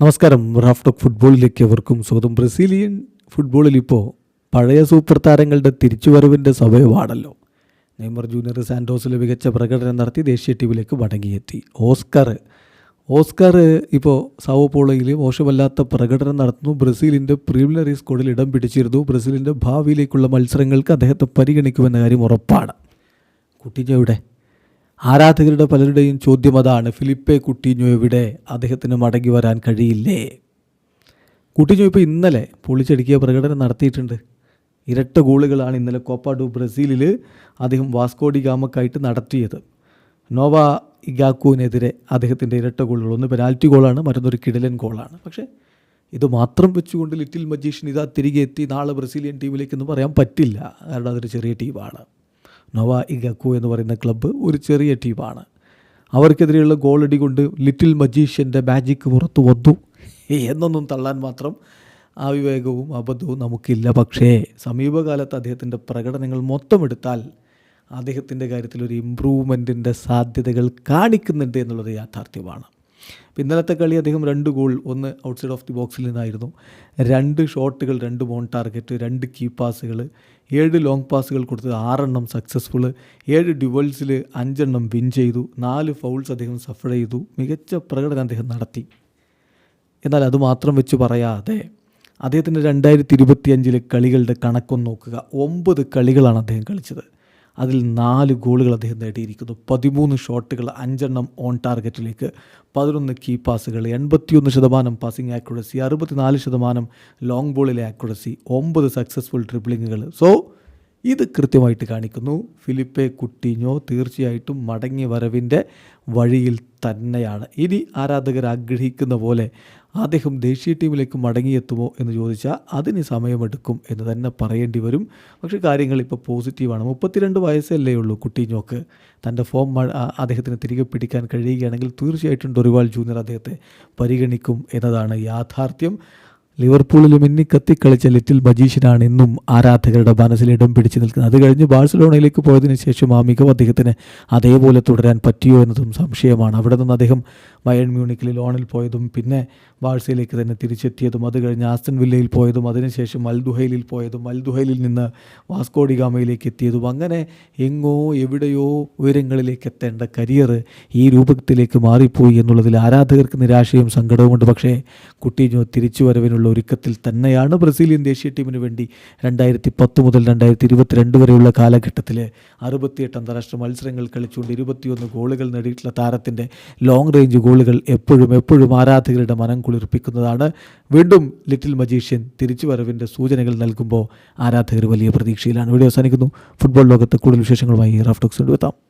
നമസ്കാരം. Raf talk ഫുട്ബോളിലേക്ക് അവർക്കും സ്വാഗതം. ബ്രസീലിയൻ ഫുട്ബോളിൽ ഇപ്പോൾ പഴയ സൂപ്പർ താരങ്ങളുടെ തിരിച്ചുവരവിന്റെ സമയമാണല്ലോ. നെയ്മർ ജൂനിയർ സാൻഡോസിൽ മികച്ച പ്രകടനം നടത്തി ദേശീയ ടീമിലേക്ക് മടങ്ങിയെത്തി. ഓസ്കർ. ഓസ്കർ ഇപ്പോൾ സാവോ മോശമല്ലാത്ത പ്രകടനം നടത്തുന്നു. ബ്രസീലിന്റെ പ്രീമിലറി സ്കോഡിൽ ഇടം പിടിച്ചിരുന്നു. ബ്രസീലിന്റെ ഭാവിയിലേക്കുള്ള മത്സരങ്ങൾക്ക് അദ്ദേഹത്തെ പരിഗണിക്കുമെന്ന കാര്യം ഉറപ്പാണ്. കുട്ടിഞ്ഞോ എവിടെ? ആരാധകരുടെ പലരുടെയും ചോദ്യം അതാണ് ഫിലിപ്പെ കുട്ടിഞ്ഞു എവിടെ? അദ്ദേഹത്തിന് മടങ്ങി വരാൻ കഴിയില്ലേ? കുട്ടിഞ്ഞു ഇപ്പോൾ ഇന്നലെ പൊളിച്ചടുക്കിയ പ്രകടനം നടത്തിയിട്ടുണ്ട്. ഇരട്ട ഗോളുകളാണ് ഇന്നലെ കോപ്പ ഡു ബ്രസീലിൽ അദ്ദേഹം വാസ്കോഡി ഗാമക്കായിട്ട് നടത്തിയത്. നോവ ഇഗാക്കുവിനെതിരെ അദ്ദേഹത്തിന്റെ ഇരട്ട ഗോളുകൾ. ഒന്ന് പെനാൽറ്റി ഗോളാണ് മറ്റൊന്നൊരു കിടലൻ ഗോളാണ്. പക്ഷേ ഇത് മാത്രം വെച്ചുകൊണ്ട് ലിറ്റിൽ മജീഷ്യൻ ഇതാ തിരികെ എത്തി നാളെ ബ്രസീലിയൻ ടീമിലേക്ക് എന്ന് പറയാൻ പറ്റില്ല. കാരണം അതൊരു ചെറിയ ടീമാണ്. നൊവ ഇഗക്കു എന്ന് പറയുന്ന ക്ലബ്ബ് ഒരു ചെറിയ ടീമാണ് അവർക്കെതിരെയുള്ള ഗോളടി കൊണ്ട് ലിറ്റിൽ മജീഷ്യന്റെ മാജിക്ക് പുറത്തു വന്നു. എന്നൊന്നും തള്ളാൻ മാത്രം ആ വിവേകവും അബദ്ധവും നമുക്കില്ല. പക്ഷേ സമീപകാലത്ത് അദ്ദേഹത്തിന്റെ പ്രകടനങ്ങൾ മൊത്തം എടുത്താൽ അദ്ദേഹത്തിന്റെ കാര്യത്തിൽ ഒരു ഇമ്പ്രൂവ്മെന്റിന്റെ സാധ്യതകൾ കാണിക്കുന്നുണ്ട് എന്നുള്ളത് യാഥാർത്ഥ്യമാണ്. അപ്പോൾ ഇന്നലത്തെ കളി അദ്ദേഹം രണ്ട് ഗോൾ ഒന്ന് ഔട്ട്സൈഡ് ഓഫ് ദി ബോക്സിൽ നിന്നായിരുന്നു. രണ്ട് ഷോട്ടുകൾ രണ്ട് ബോൺ ടാർഗറ്റ് രണ്ട് കീ പാസുകൾ ഏഴ് ലോങ് പാസുകൾ കൊടുത്ത് ആറെണ്ണം സക്സസ്ഫുൾ ഏഴ് ഡ്യുവൽസിൽ അഞ്ചെണ്ണം വിൻ ചെയ്തു നാല് ഫൗൾസ് അദ്ദേഹം സഫർ ചെയ്തു. മികച്ച പ്രകടനം അദ്ദേഹം നടത്തി. എന്നാൽ അത് മാത്രം വെച്ച് പറയാതെ അദ്ദേഹത്തിന്റെ രണ്ടായിരത്തി ഇരുപത്തിയഞ്ചിലെ കളികളുടെ കണക്കൊന്ന് നോക്കുക. ഒമ്പത് കളികളാണ് അദ്ദേഹം കളിച്ചത്. അതിൽ നാല് ഗോളുകൾ അദ്ദേഹം നേടിയിരിക്കുന്നു. പതിമൂന്ന് ഷോട്ടുകൾ അഞ്ചെണ്ണം ഓൺ ടാർഗറ്റിലേക്ക് പതിനൊന്ന് കീ പാസുകൾ എൺപത്തിയൊന്ന് ശതമാനം പാസിംഗ് ആക്യുറസി അറുപത്തിനാല് ശതമാനം ലോങ് ബോളിലെ ആക്യുറസി ഒമ്പത് സക്സസ്ഫുൾ ട്രിപ്ലിങ്ങുകൾ സോ ഇത് കൃത്യമായിട്ട് കാണിക്കുന്നു. ഫിലിപ്പെ കുട്ടിഞ്ഞോ തീർച്ചയായിട്ടും മടങ്ങി വരവിന്റെ വഴിയിൽ തന്നെയാണ്. ഇനി ആരാധകർ ആഗ്രഹിക്കുന്ന പോലെ അദ്ദേഹം ദേശീയ ടീമിലേക്ക് മടങ്ങിയെത്തുമോ എന്ന് ചോദിച്ചാൽ അതിന് സമയമെടുക്കും എന്ന് തന്നെ പറയേണ്ടി വരും. പക്ഷേ കാര്യങ്ങൾ ഇപ്പോൾ പോസിറ്റീവാണ്. മുപ്പത്തിരണ്ട് വയസ്സല്ലേ ഉള്ളൂ കുട്ടിഞ്ഞോക്ക്. തന്റെ ഫോം അദ്ദേഹത്തിന് തിരികെ പിടിക്കാൻ കഴിയുകയാണെങ്കിൽ തീർച്ചയായിട്ടും ഡൊറിവാൾ ജൂനിയർ അദ്ദേഹത്തെ പരിഗണിക്കും എന്നതാണ് യാഥാർത്ഥ്യം. ലിവർപൂളിൽ മിന്നി കത്തിക്കളിച്ച ലിറ്റിൽ ബജീഷിനാണ് ഇന്നും ആരാധകരുടെ മനസ്സിൽ ഇടം പിടിച്ചു നിൽക്കുന്നത്. അത് കഴിഞ്ഞ് ബാഴ്സലോണയിലേക്ക് പോയതിനു ശേഷം ആ മികവ് അദ്ദേഹത്തിന് അതേപോലെ തുടരാൻ പറ്റിയോ എന്നതും സംശയമാണ്. അവിടെ നിന്ന് അദ്ദേഹം വയൺ മ്യൂണിക്കിൽ ലോണിൽ പോയതും പിന്നെ ബാഴ്സയിലേക്ക് തന്നെ തിരിച്ചെത്തിയതും അത് കഴിഞ്ഞ് ആസ്റ്റൻ വില്ലയിൽ പോയതും അതിനുശേഷം അൽദുഹൈലിൽ പോയതും അൽദുഹൈലിൽ നിന്ന് വാസ്കോഡിഗാമയിലേക്ക് എത്തിയതും. അങ്ങനെ എങ്ങോ എവിടെയോ ഉയരങ്ങളിലേക്ക് എത്തേണ്ട കരിയർ ഈ രൂപത്തിലേക്ക് മാറിപ്പോയി എന്നുള്ളതിൽ ആരാധകർക്ക് നിരാശയും സങ്കടവുമുണ്ട് പക്ഷേ കുട്ടീനോ തിരിച്ചു വരവിനുള്ള ഒരുക്കത്തിൽ തന്നെയാണ് ബ്രസീലിയൻ ദേശീയ ടീമിന് വേണ്ടി രണ്ടായിരത്തി പത്ത് മുതൽ രണ്ടായിരത്തി ഇരുപത്തിരണ്ട് വരെയുള്ള കാലഘട്ടത്തിൽ അറുപത്തിയെട്ട് അന്താരാഷ്ട്ര മത്സരങ്ങൾ കളിച്ചുകൊണ്ട് ഇരുപത്തിയൊന്ന് ഗോളുകൾ നേടിയിട്ടുള്ള താരത്തിന്റെ ലോങ് റേഞ്ച് ഗോളുകൾ എപ്പോഴും എപ്പോഴും ആരാധകരുടെ മനം കുളിർപ്പിക്കുന്നതാണ്. വീണ്ടും ലിറ്റിൽ മജീഷ്യൻ തിരിച്ചു വരവിന്റെ സൂചനകൾ നൽകുമ്പോൾ ആരാധകർ വലിയ പ്രതീക്ഷയിലാണ്. വീഡിയോ അവസാനിക്കുന്നു. ഫുട്ബോൾ ലോകത്ത് കൂടുതൽ വിശേഷങ്ങളുമായി റാഫ്റ്റോക്സ് കൊണ്ടുവെത്താം